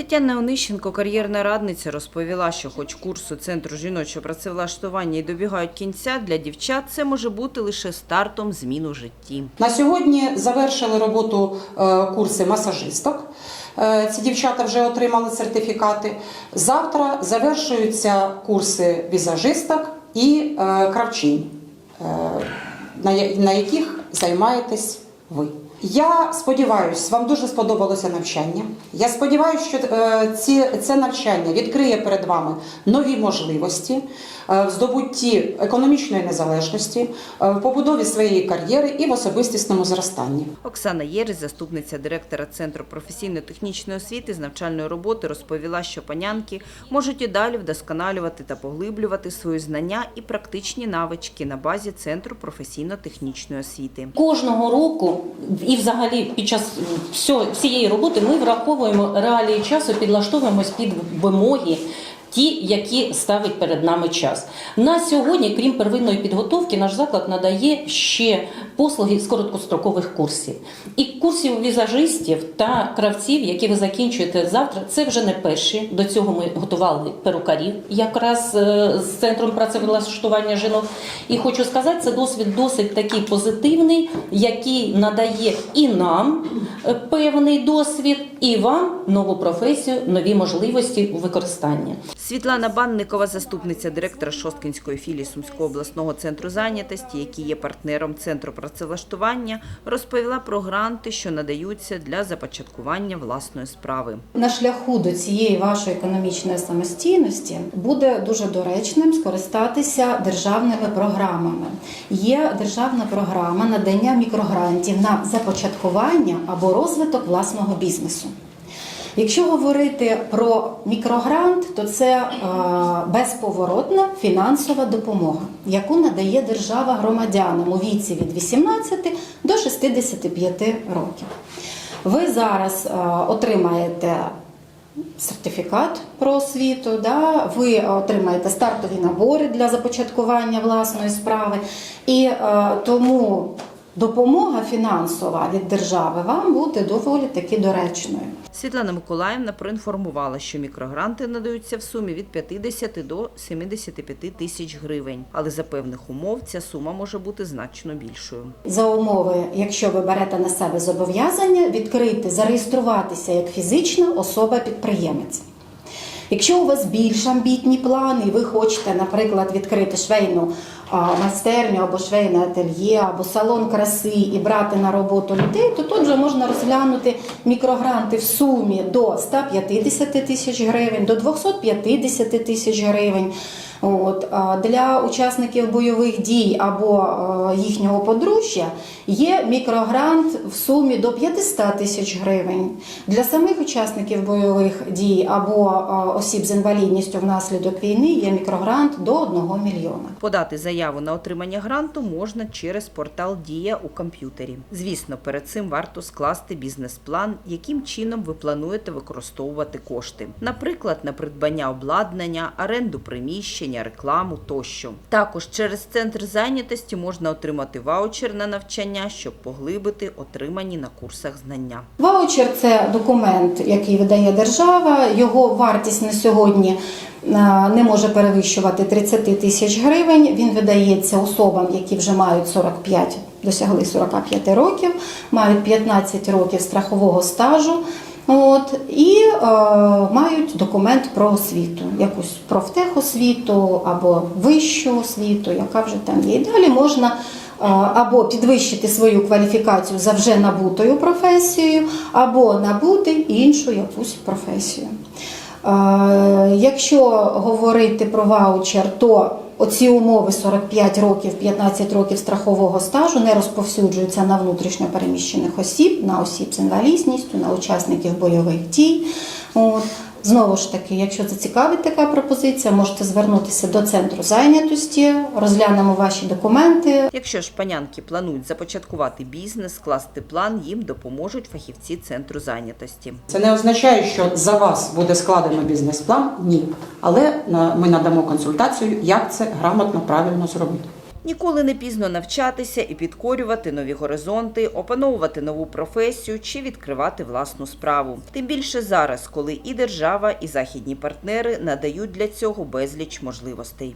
Тетяна Онищенко, кар'єрна радниця, розповіла, що хоч курсу Центру жіночого працевлаштування і добігають кінця, для дівчат це може бути лише стартом змін у житті. На сьогодні завершили роботу е, курси масажисток. Е, Ці дівчата вже отримали сертифікати. Завтра завершуються курси візажисток і е, кравчинь, на яких займаєтесь ви. Я сподіваюся, вам дуже сподобалося навчання. Я сподіваюся, що е, ці, це навчання відкриє перед вами нові можливості е, в здобутті економічної незалежності, е, в побудові своєї кар'єри і в особистісному зростанні. Оксана Єресь, заступниця директора Центру професійно-технічної освіти з навчальної роботи, розповіла, що панянки можуть і далі вдосконалювати та поглиблювати свої знання і практичні навички на базі Центру професійно-технічної освіти. Кожного року і взагалі під час всього, всієї роботи ми враховуємо реалії часу, підлаштовуємось під вимоги. Ті, які ставить перед нами час. На сьогодні, крім первинної підготовки, наш заклад надає ще послуги з короткострокових курсів. І курсів візажистів та кравців, які ви закінчуєте завтра, це вже не перші. До цього ми готували перукарів, якраз е, з центром працевлаштування жінок. І хочу сказати, це досвід досить такий позитивний, який надає і нам е, певний досвід, і вам нову професію, нові можливості у використанні. Світлана Банникова, заступниця директора Шосткинської філії Сумського обласного центру зайнятості, який є партнером центру працевлаштування, розповіла про гранти, що надаються для започаткування власної справи. На шляху до цієї вашої економічної самостійності буде дуже доречним скористатися державними програмами. Є державна програма надання мікрогрантів на започаткування або розвиток власного бізнесу. Якщо говорити про мікрогрант, то це е, безповоротна фінансова допомога, яку надає держава громадянам у віці від 18 до 65 років. Ви зараз е, отримаєте сертифікат про освіту, да? ви отримаєте стартові набори для започаткування власної справи, і е, тому допомога фінансова від держави вам буде доволі таки доречною. Світлана Миколаївна проінформувала, що мікрогранти надаються в сумі від 50 до 75 тисяч гривень, але за певних умов ця сума може бути значно більшою. За умови, якщо ви берете на себе зобов'язання, відкрити, зареєструватися як фізична особа-підприємець. Якщо у вас більш амбітні плани, ви хочете, наприклад, відкрити швейну майстерню або швейне ательє, або салон краси і брати на роботу людей, то тут вже можна розглянути мікрогранти в сумі до 150 тисяч гривень, до 250 тисяч гривень. От для учасників бойових дій або їхнього подружжя є мікрогрант в сумі до 500 тисяч гривень. Для самих учасників бойових дій або осіб з інвалідністю внаслідок війни є мікрогрант до 1 мільйона. Подати заяву на отримання гранту можна через портал Дія у комп'ютері. Звісно, перед цим варто скласти бізнес-план, яким чином ви плануєте використовувати кошти, наприклад, на придбання обладнання, оренду приміщення, рекламу тощо. Також через центр зайнятості можна отримати ваучер на навчання, щоб поглибити отримані на курсах знання. Ваучер це документ, який видає держава. Його вартість на сьогодні е, не може перевищувати 30 тисяч гривень. Він видається особам, які вже мають 45, досягли 45 років, мають 15 років страхового стажу. От, і е, мають документ про освіту, якусь профтехосвіту або вищу освіту, яка вже там є. І далі можна е, або підвищити свою кваліфікацію за вже набутою професією, або набути іншу якусь професію. Е, Якщо говорити про ваучер, то оці умови 45 років, 15 років страхового стажу не розповсюджуються на внутрішньо переміщених осіб, на осіб з інвалідністю, на учасників бойових дій. От. Знову ж таки, якщо зацікавить така пропозиція, можете звернутися до центру зайнятості, розглянемо ваші документи, Якщо ж панянки планують започаткувати бізнес, скласти план, їм допоможуть фахівці центру зайнятості. Це не означає, що за вас буде складено бізнес-план. Ні. Але ми надамо консультацію, як це грамотно, правильно зробити. Ніколи не пізно навчатися і підкорювати нові горизонти, опановувати нову професію чи відкривати власну справу. Тим більше зараз, коли і держава, і західні партнери надають для цього безліч можливостей.